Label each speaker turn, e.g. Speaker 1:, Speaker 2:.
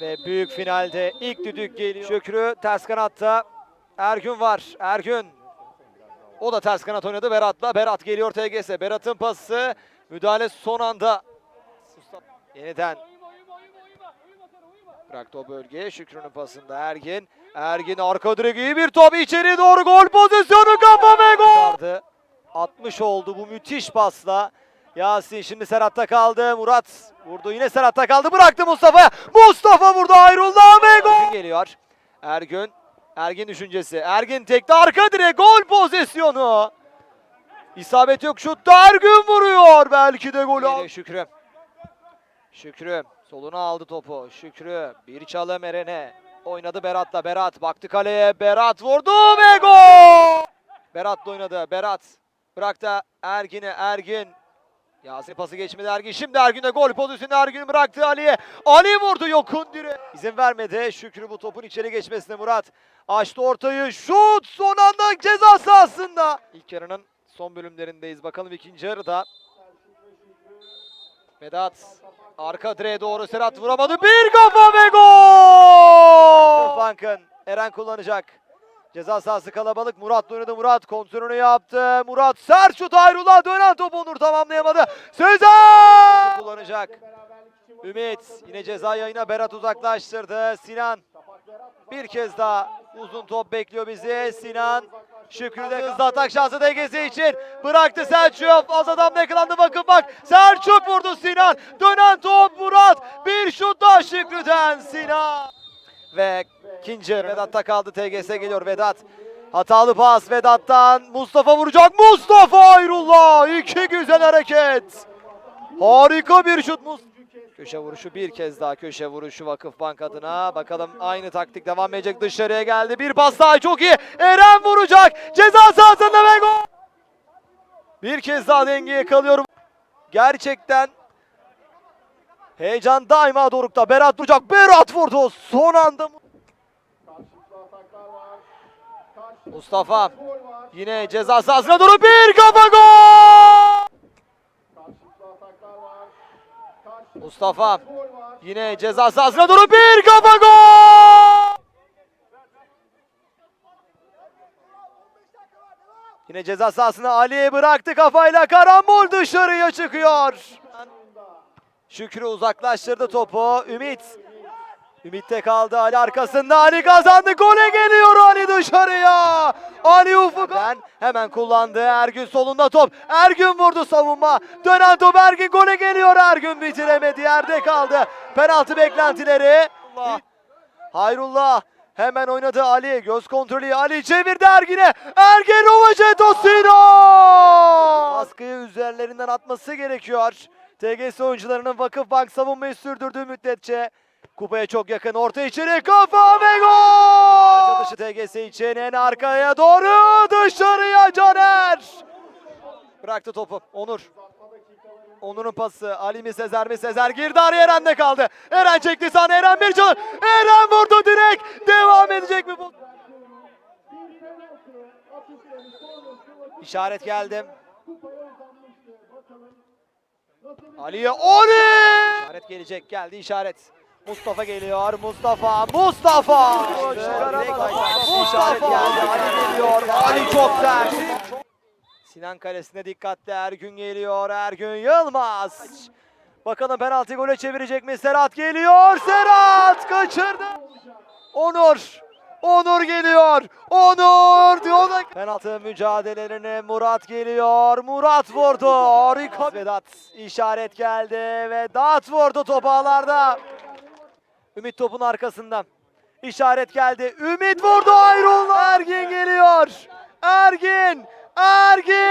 Speaker 1: Ve büyük finalde ilk düdük geliyor. Şükrü ters kanatta. Ergün var. Ergün. O da ters kanat oynadı Berat'la. Berat geliyor TGS. Berat'ın pası. Müdahale son anda. Yeniden bıraktı o bölgeye. Şükrü'nün pasında Ergin. Ergin arka direk iyi bir top içeri doğru gol pozisyonu kafa ve gol. 60 oldu bu müthiş pasla. Yasin şimdi Serhat'ta kaldı. Murat vurdu yine Serhat'ta kaldı. Bıraktı Mustafa'ya. Mustafa vurdu Ayrullah ve gol. Geliyor. Ergün. Ergin düşüncesi. Ergin tekte arka direk gol pozisyonu. İsabet yok şutta Ergün vuruyor. Belki de gol aldı. Şükrü. Şükrü soluna aldı topu. Şükrü bir çalım Eren'e. Oynadı Berat'la. Berat baktı kaleye. Berat vurdu ve gol. Berat'la oynadı. Berat bıraktı Ergin'e. Ergin Yasin pası geçmedi Ergin. Şimdi Ergin'e gol pozisyonu Ergin bıraktı Ali'ye. Ali vurdu Yokun dire. İzin vermedi. Şükrü bu topun içeri geçmesine Murat. Açtı ortayı. Şut son anda ceza sahasında. İlk yarının son bölümlerindeyiz. Bakalım ikinci yarıda. Vedat arka direğe doğru Serhat vuramadı. Bir kafa ve gol! Bankın Eren kullanacak. Ceza sahası kalabalık. Murat oynadı. Murat kontrolünü yaptı. Murat sert şut ayrılan dönen top Onur tamamlayamadı. Sezer kullanacak. Ümit yine ceza yayına Berat uzaklaştırdı. Sinan bir kez daha uzun top bekliyor bizi. Sinan Şükrü de hızlı atak şansı dengesi için bıraktı Selçuk. Az adam yakalandı bakın bak. Selçuk vurdu Sinan. Dönen top Murat. Bir şut daha Şükrü'den Sinan. Ve ikinci Vedat'ta kaldı. TGS geliyor Vedat. Hatalı pas Vedat'tan. Mustafa vuracak. Mustafa Ayrullah. İki güzel hareket. Harika bir şut. Köşe vuruşu bir kez daha köşe vuruşu Vakıfbank adına. Bakalım aynı taktik devam edecek. Dışarıya geldi. Bir pas daha çok iyi. Eren vuracak. Ceza sahasında ve gol. Bir kez daha dengeye kalıyorum. Gerçekten heyecan daima dorukta. Berat vuracak. Berat vurdu. Son anda Mustafa yine ceza sahasına doğru bir kafa gol. Mustafa yine ceza sahasına doğru bir kafa gol. Yine ceza sahasına Ali bıraktı kafayla karambol dışarıya çıkıyor. Şükrü uzaklaştırdı topu. Ümit. Ümit'te kaldı Ali arkasında. Ali kazandı. Gole geliyor Ali dışarıya. Ali Ufuk'tan hemen kullandı. Ergün solunda top. Ergün vurdu savunma. Dönen top Ergün gole geliyor. Ergün bitiremedi. Yerde kaldı. Penaltı beklentileri. Hayrullah hemen oynadı Ali. Göz kontrolü Ali çevirdi Ergin'e. Ergin Rovaceto Sinan. Baskıyı üzerlerinden atması gerekiyor. TGS oyuncularının Vakıfbank savunmayı sürdürdüğü müddetçe kupaya çok yakın. Orta içeri kafa ve gol. Arkadaşı TGS için en arkaya doğru dışarıya Caner. Bıraktı topu. Onur. Onur'un pası. Ali mi Sezer mi? Sezer girdi araya Eren'de kaldı. Eren çekti sahne. Eren bir çalım. Eren vurdu direkt. Devam edecek mi bu? İşaret geldi. Ali'ye Ali! İşaret gelecek. Geldi işaret. Mustafa geliyor. Mustafa. Mustafa! Mustafa geldi. Ali geliyor. Ali çok sert. Sinan kalesine dikkatli Ergün geliyor. Ergün Yılmaz. Bakalım penaltı gole çevirecek mi? Serhat geliyor. Serhat kaçırdı. Onur. Onur geliyor. Onur diyor penaltı mücadelelerine Murat geliyor. Murat vurdu. Harika. Vedat işaret geldi. Vedat vurdu top ağlarda. Ümit topun arkasından. İşaret geldi. Ümit vurdu Ayrul. Ergin geliyor. Ergin. Ergin.